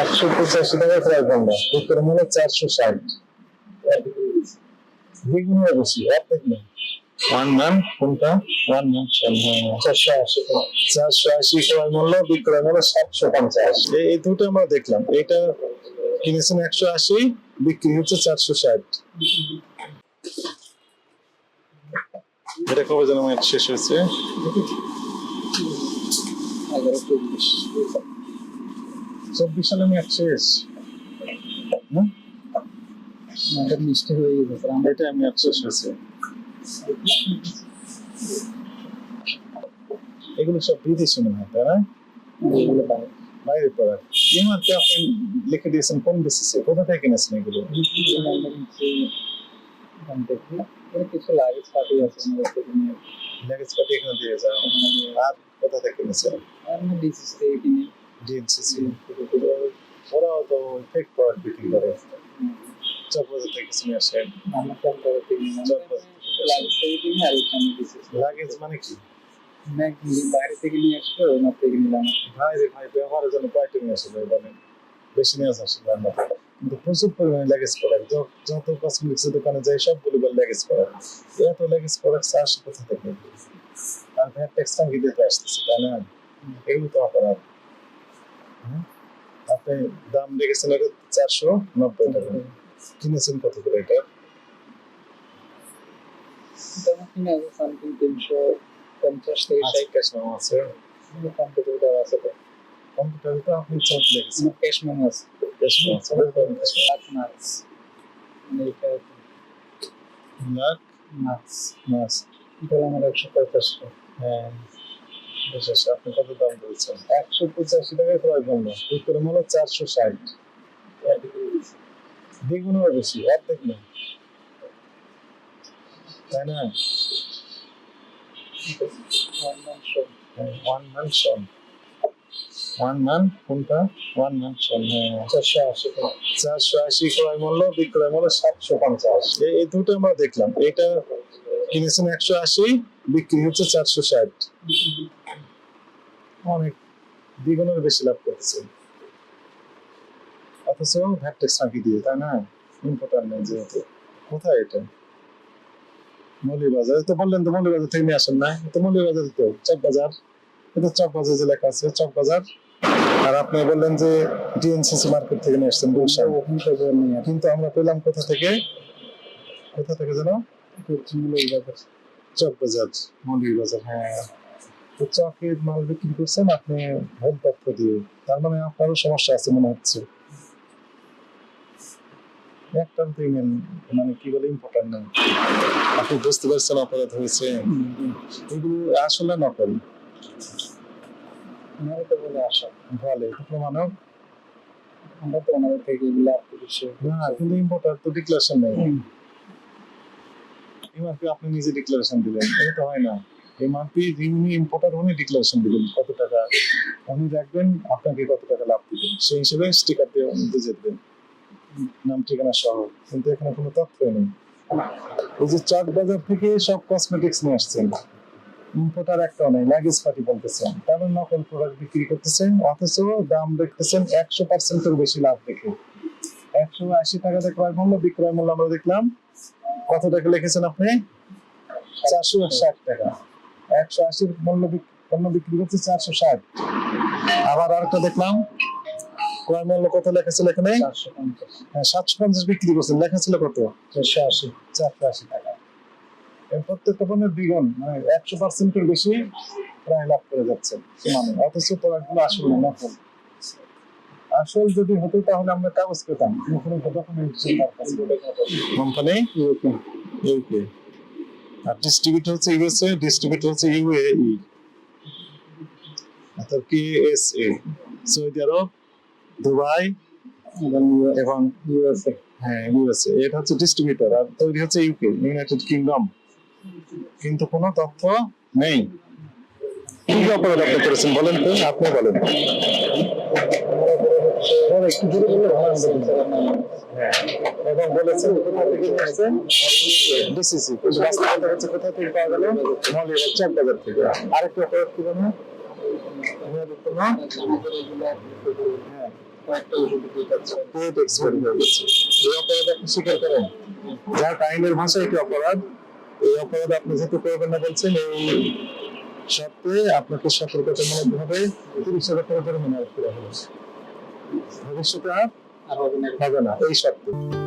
একশো পঁচাশি টাকা ক্রয় করল বিক্রয় মূল্য চারশো ষাট। বেগুন বেশি অর্ধেক নেই ওয়ান কোনটা? ওয়ান চারশো আশি। চারশো আশি ক্রয় মূল্য বিক্রয় মূল্য সাতশো পঞ্চাশ। এই দুটো আমরা দেখলাম। এটা কিনেছেন একশো আশি বিক্রি হচ্ছে চারশো ষাট। এটা কবে যেন আমার শেষ হয়েছে? চব্বিশ সালে ম্যাচ শেষ? আমাদের মিষ্টি হয়ে গেছে এটা ম্যাচ শেষ। হয়েছে এগুলো সব বিদেশি মনে হয় তাই না? বাইরে। বাইরে পড়ার। এমআরপি আপনি লিখে দিয়েছেন কোন বেসিসে কোথা থেকে কিনেছেন এগুলো? কিছু লাগেজ আছে এখানে দিয়ে যাও। আর কোথা থেকে কিনেছেন? আমরা ডিসিস থেকে কিনে। ডিএনসিসি ওরাও তো ফেক প্রোডাক্ট বিক্রি করে চকবাজার থেকে নিয়ে নিলাম লাগেজ মানে কি বাইরে থেকে নিয়ে আসলো ওনার থেকে নিলাম ভাই রে ভাই ব্যবহারের জন্য কয়টা নিয়ে আসলে বলেন বেশি নিয়ে আসা কিন্তু প্রচুর পরিমাণে লেগেজ প্রোডাক্ট যত কসমেটিক্স দোকানে যাই সবগুলো বলে লেগেজ প্রোডাক্ট এত লেগেজ প্রোডাক্ট আসে কোথা থেকে আর ভ্যাট ট্যাক্স টাঙ্গি দিতে আসতেছে তাই না এগুলো তো অপরাধ? আপনি দাম রেখেছেন এটা চারশো নব্বই টাকা। কিনেছেন কত করে এটা? তেমন কিনে আছে সামথিং তিনশো পঞ্চাশ থেকে ষাট। ক্যাশ নাম আছে। কম্পিউটার দেওয়া আছে তো। কম্পিউটারে আপনি চার্জ লেগেছেন ক্যাশ মেমো আছে। ক্যাশ নাম আছে লাখ মার্কস লাখ মার্কস মাস এটা আমার একশো পঞ্চাশ হ্যাঁ। বিশেষ আপনি কত দাম বলছেন? একশো পঁচাশি টাকা ক্রয় করল বিক্রয় মূল্য চারশো ষাট। দ্বিগুণেরও বেশি অর্ধেক নেই। তাই না? ওয়ান মান ওয়ান মান কোনটা? ওয়ান মান চারশো আশি চারশো আশি ক্রয় মূল্য বিক্রয় মূল্য সাতশো পঞ্চাশ। এই দুটো আমরা দেখলাম। এটা কিনেছেন একশো আশি বিক্রি হচ্ছে চারশো ষাট। অনেক দ্বিগুণের বেশি লাভ করতেছে। অথচ ভ্যাট ট্যাক্স ফাঁকি দিয়ে তাই না? ইম্পোর্টার নেই যেহেতু। কোথায় এটা? মৌলিবাজার তো বললেন তো মৌলিবাজার থেকে নিয়ে আসেন না। তো মৌলিবাজার তো চক বাজার। এটা চক বাজার যে লেখা আছে চক বাজার। আর আপনি বললেন যে ডিএনসিসি মার্কেট থেকে নিয়ে আসছেন গুলশান কিন্তু আমরা পেলাম কোথা থেকে? কোথা থেকে যেন? এটা হচ্ছে চক বাজার মৌলিক বাজার হ্যাঁ। তো চকের মাল বিক্রি করছেন আপনি ভুল তথ্য দিয়ে। তার মানে আপনারও সমস্যা আছে মনে হচ্ছে। একটা মানে কি বলে ইম্পর্টেন্ট নেই আপনি বুঝতে পারছেন অপরাধ হয়েছে। এগুলো আসলে নকল? ওনারা তো বলে আসা ভালো এটা প্রমাণক আমরা তো ওনাদের থেকে এগুলো আপনি বেশি না কিন্তু ইম্পোর্টার তো ডিক্লারেশন নেই। এমআরপি আপনি নিজে ডিক্লারেশন দিলেন? এটা তো হয় না। এমআরপি যিনি ইম্পোর্টার উনি ডিক্লারেশন দিবেন কত টাকা। উনি রাখবেন আপনাকে কত টাকা লাভ দিবেন। সেই হিসেবে স্টিকার দিয়ে বুঝে দেবেন নাম, ঠিকানা সহ। কিন্তু এখানে কোনো তথ্য নেই। এই যে চাক বাজার থেকে সব কসমেটিক্স নিয়ে আসছেন। ইম্পোর্টার একটাও নেই লাগেজ পার্টি বলতেছেন। তারপর নকল প্রোডাক্ট বিক্রি করতেছেন। অথচ দাম দেখতেছেন একশো পার্সেন্টের বেশি লাভ দেখে। একশো আশি টাকাতে ক্রয় মূল্য, বিক্রয় মূল্য আমরা দেখলাম। কত টাকা লিখেছেন আপনি? চারশো ষাট টাকা। একশো আশির মূল্য পণ্য বিক্রি করছে চারশো ষাট। আবার আরেকটা দেখলাম। ক্রয় মূল্য কত লেখা ছিল এখানে? হ্যাঁ, সাতশো পঞ্চাশ বিক্রি করছেন। লেখা ছিল কত? চারশো আশি। চারশো আশি টাকা। প্রত্যেকটা পণ্যের দ্বিগুণ মানে একশো পার্সেন্টের বেশি প্রায় লাভ করে যাচ্ছে মানে অথচ প্রোডাক্টগুলো আসল না নকল। আসল যদি হতো তাহলে আমরা কাগজ পেতাম। কোম্পানি? আর ডিস্ট্রিবিউটর হচ্ছে ইউএসএ ডিস্ট্রিবিউটর হচ্ছে ইউএই অর্থাৎ কেএসএ সৌদি আরব দুবাই এবং ইউএসএ হ্যাঁ ইউএসএ এটা হচ্ছে ডিস্ট্রিবিউটর আর তৈরি হচ্ছে ইউকে ইউনাইটেড কিংডম কিন্তু কোনো তথ্য নেই। কি অপরাধ আপনি করেছেন? বলেন তো আপনি বলেন। একটু জোরে বললে ভালো হ্যাঁ, এবং বলেছেন কোথা থেকে নিয়ে ডিসিসি কিন্তু বাস্তবতা হচ্ছে কোথা থেকে পাওয়া গেল? মৌলিক চাক বাজার থেকে। আরেকটু অপরাধ কি জানো মেয়াদোত্তীর্ণ? কয়েকটা ওষুধ দিতে চাচ্ছে পেট এক্সপায়ারি গেছে। এই অপরাধ আপনি স্বীকার করেন? যার আইনের ভাষায় এটি অপরাধ এই অপরাধ আপনি যেহেতু করবেন না বলছেন এই সত্ত্বে আপনাকে সতর্কতামূলক ভাবে তিরিশ হাজার টাকা করে মনে করা হবে। ভবিষ্যতে আর হবে না। এই সত্ত্বে